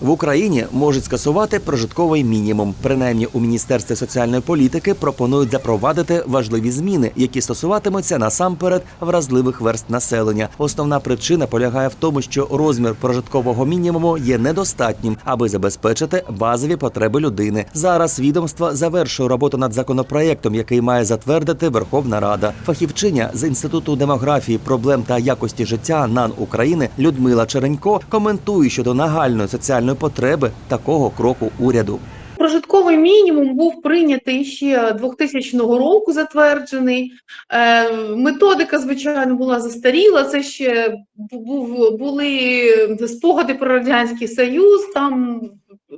В Україні можуть скасувати прожитковий мінімум. Принаймні у міністерстві соціальної політики пропонують запровадити важливі зміни, які стосуватимуться насамперед вразливих верст населення. Основна причина полягає в тому, що розмір прожиткового мінімуму є недостатнім, аби забезпечити базові потреби людини. Зараз відомство завершує роботу над законопроектом, який має затвердити Верховна Рада. Фахівчиня з інституту демографії, проблем та якості життя НАН України Людмила Черенько коментує щодо нагальної соціальної потреби такого кроку уряду. Прожитковий мінімум був прийнятий ще 2000 року, затверджений. Е, Методика, звичайно, була застаріла. Це ще був, були спогади про Радянський Союз, там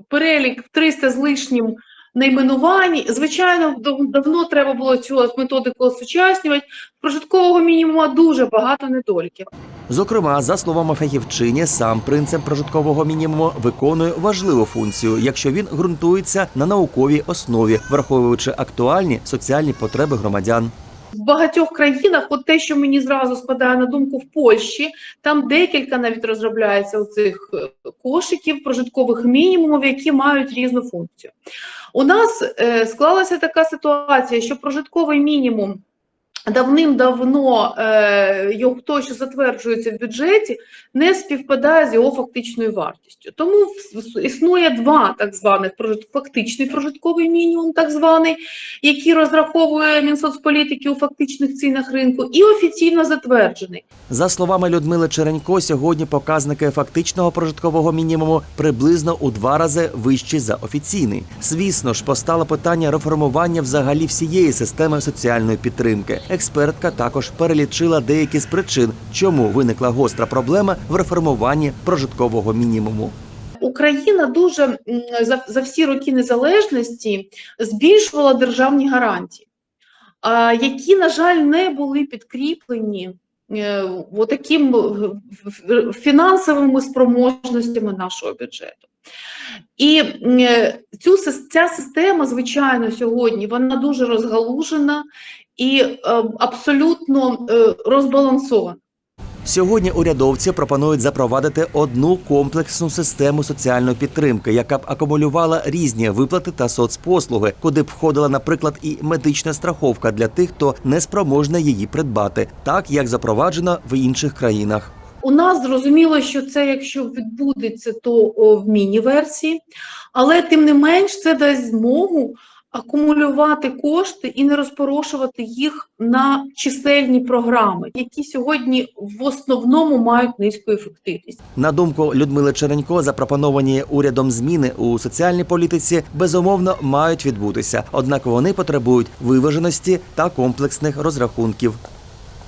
перелік 300 з лишнім найменувань. Звичайно, дав- давно треба було цю методику осучаснювати. Прожиткового мінімуму дуже багато недоліків. Зокрема, за словами фахівчині, сам принцип прожиткового мінімуму виконує важливу функцію, якщо він ґрунтується на науковій основі, враховуючи актуальні соціальні потреби громадян. В багатьох країнах, от те, що мені зразу спадає на думку в Польщі, там декілька навіть розробляється у цих е, кошиків прожиткових мінімумів, які мають різну функцію. У нас е, склалася така ситуація, що прожитковий мінімум давним-давно е, його хто що затверджується в бюджеті, не співпадає з його фактичною вартістю. Тому існує два так званих фактичний прожитковий мінімум, так званий, який розраховує Мінсоцполітики у фактичних цінах ринку, і офіційно затверджений. За словами Людмили Черенько, сьогодні показники фактичного прожиткового мінімуму приблизно у два рази вищі за офіційний. Звісно ж, постало питання реформування взагалі всієї системи соціальної підтримки. Експертка також перелічила деякі з причин, чому виникла гостра проблема в реформуванні прожиткового мінімуму. Україна дуже за, за всі роки незалежності збільшувала державні гарантії, а, які, на жаль, не були підкріплені е, отаким е, фінансовими спроможностями нашого бюджету. І е, цю, ця система, звичайно, сьогодні вона дуже розгалужена і е, абсолютно е, розбалансована. Сьогодні урядовці пропонують запровадити одну комплексну систему соціальної підтримки, яка б акумулювала різні виплати та соцпослуги, куди б входила, наприклад, і медична страховка для тих, хто не спроможний її придбати, так як запроваджено в інших країнах. У нас зрозуміло, що це, якщо відбудеться, то в міні-версії, але тим не менш це дасть змогу акумулювати кошти і не розпорошувати їх на чисельні програми, які сьогодні в основному мають низьку ефективність. На думку Людмили Черенько, запропоновані урядом зміни у соціальній політиці безумовно мають відбутися однак вони потребують виваженості та комплексних розрахунків.